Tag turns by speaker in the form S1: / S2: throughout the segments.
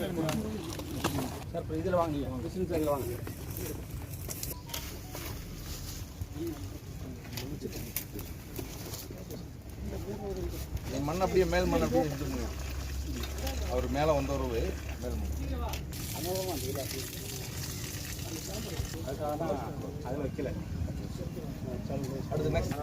S1: Sir இப்போ இதில் வாங்க பிசினஸ் இதில் வாங்க
S2: மண் அப்படியே மேல் மண் அப்படியே பண்ணுங்க அவர் மேலே வந்தவர் மேல் மண்
S1: அதுக்காக தான் அது வைக்கல.
S2: அடுத்து நெக்ஸ்ட்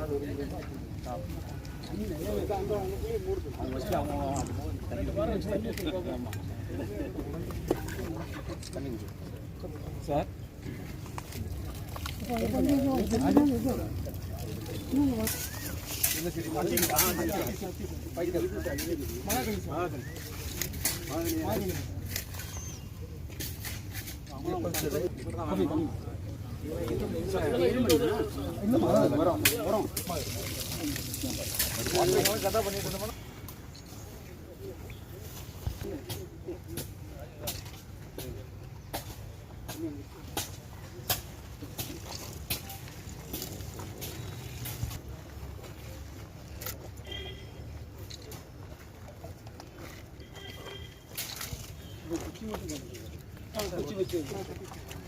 S1: 뭐 붙이면 되는
S2: 거예요.
S1: 되는 거예요.